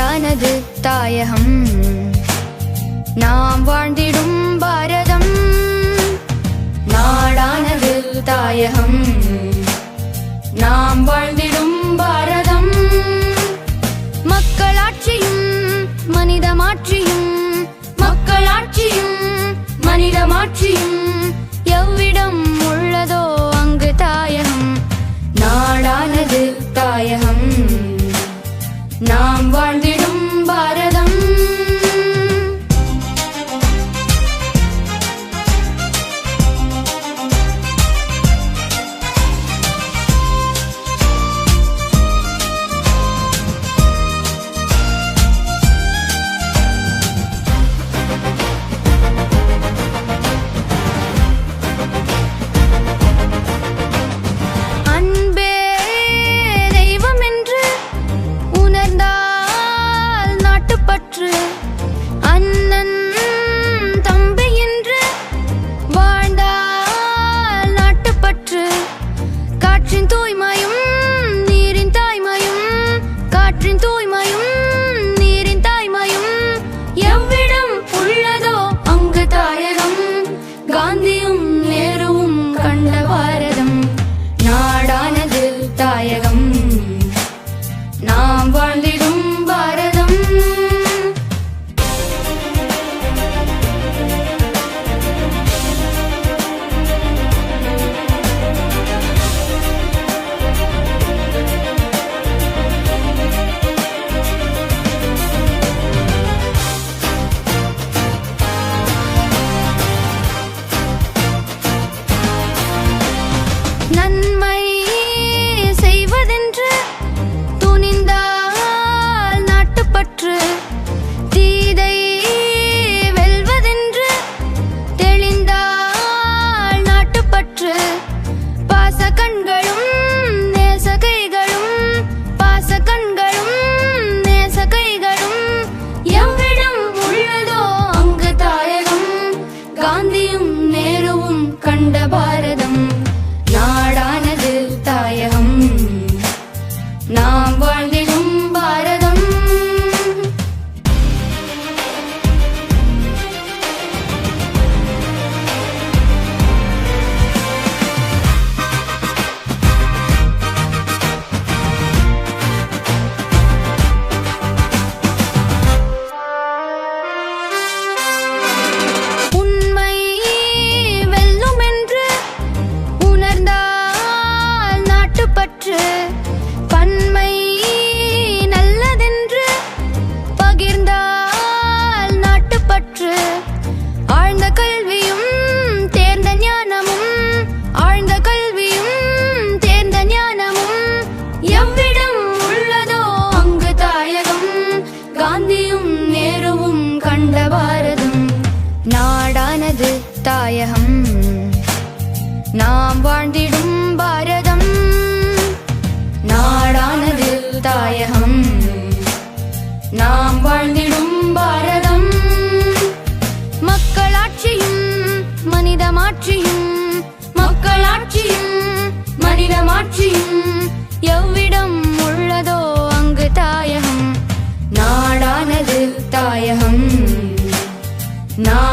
நாடானது தாயகம். நாம் வாழ்ந்திடும் பாரதம் நாடானது தாயகம். நாம் வாழ்ந்திடும் பாரதம் மக்களாட்சியும் மனிதமாட்சியும் மக்களாட்சியும் மனிதமாட்சியும் எவ்விடம் உள்ளதோ அங்கு தாயகம் நாடானது தாயகம். someone தாயகம். நாம் வாழ்ந்திடும் பாரதம் நாடானது தாயகம். நாம் வாழ்ந்திடும் பாரதம் மக்களாட்சியும் மனிதமாட்சியும் மக்களாட்சியும் மனிதமாட்சியும் எவ்விடம் உள்ளதோ அங்கு தாயகம் நாடானது தாயகம். நான்